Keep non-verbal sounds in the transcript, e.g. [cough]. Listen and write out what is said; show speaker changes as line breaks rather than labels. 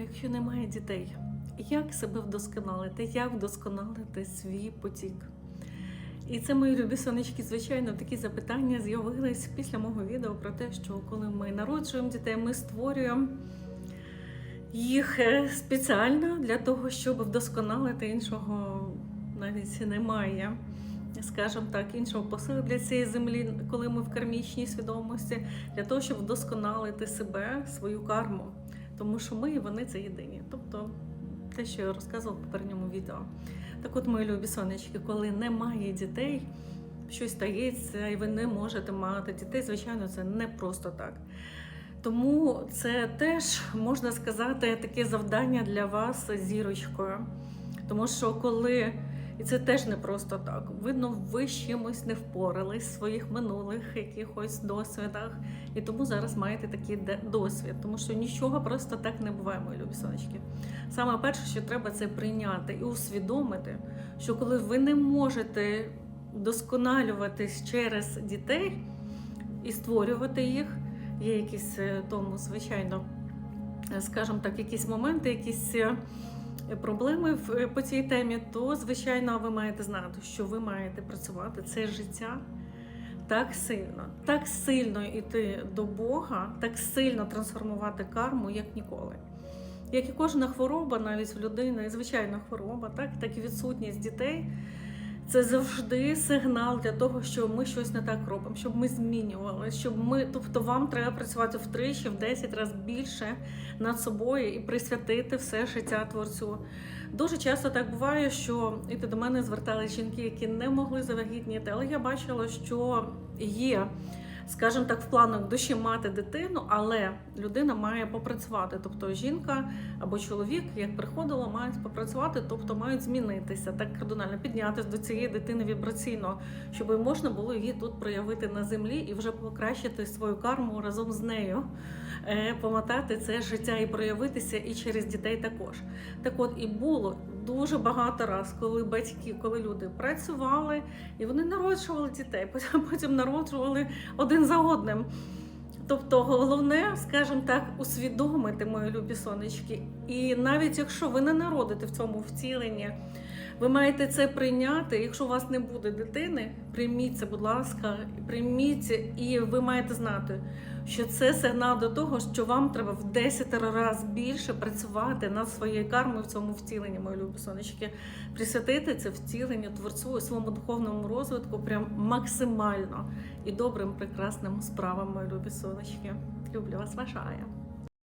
Якщо немає дітей, як себе вдосконалити, як вдосконалити свій потік? І це мої любі сонечки, звичайно, такі запитання з'явились після мого відео про те, що коли ми народжуємо дітей, ми створюємо їх е, спеціально для того, щоб вдосконалити іншого навіть немає. Скажімо так, іншого посилу для цієї землі, коли ми в кармічній свідомості, для того, щоб вдосконалити себе, свою карму. Тому що ми і вони це єдині. Тобто те, що я розказувала в попередньому відео. Так от, мої любі сонечки, коли немає дітей, щось стається, і ви не можете мати дітей, звичайно, це не просто так. Тому це теж можна сказати таке завдання для вас зірочкою. Тому що коли, і це теж не просто так, видно, ви з чимось не впорались в своїх минулих якихось досвідах, і тому зараз маєте такий досвід, тому що нічого просто так не буває, мої любі сонечки. Саме перше, що треба, це прийняти і усвідомити, що коли ви не можете досконалюватись через дітей і створювати їх, є якісь е, тому, звичайно, е, скажімо так, якісь моменти, якісь е, проблеми в- е, по цій темі, то звичайно ви маєте знати, що ви маєте працювати це життя. Так сильно, так сильно йти до Бога, так сильно трансформувати карму, як ніколи. Як і кожна хвороба, навіть в людини, звичайна хвороба, так, так і відсутність дітей. Це завжди сигнал для того, що ми щось не так робимо, щоб ми змінювали, щоб ми, тобто вам треба працювати втричі, в 10 разів більше над собою і присвятити все життя творцю. Дуже часто так буває, що і до мене звертали жінки, які не могли завагітніти, але я бачила, що є, скажімо так, в планах душі мати дитину, але людина має попрацювати. Тобто жінка або чоловік, як приходило, мають попрацювати, тобто мають змінитися, так кардинально піднятися до цієї дитини вібраційно, щоб можна було її тут проявити на землі і вже покращити свою карму разом з нею, е, помотати це життя і проявитися, і через дітей також. Так от і було дуже багато раз, коли батьки, коли люди працювали і вони народжували дітей, [laughs] потім, народжували один за одним. Тобто головне, скажімо так, усвідомити мої любі сонечки. І навіть якщо ви не народите в цьому втіленні, ви маєте це прийняти. Якщо у вас не буде дитини, прийміть це, будь ласка, прийміть, і ви маєте знати, що це сигнал до того, що вам треба в 10 разів більше працювати над своєю кармою в цьому втіленні, мої любі сонечки, присвятити це втіленню творцю і своєму духовному розвитку прям максимально і добрим, прекрасним справам, мої любі сонечки. Люблю вас, ваша Ая.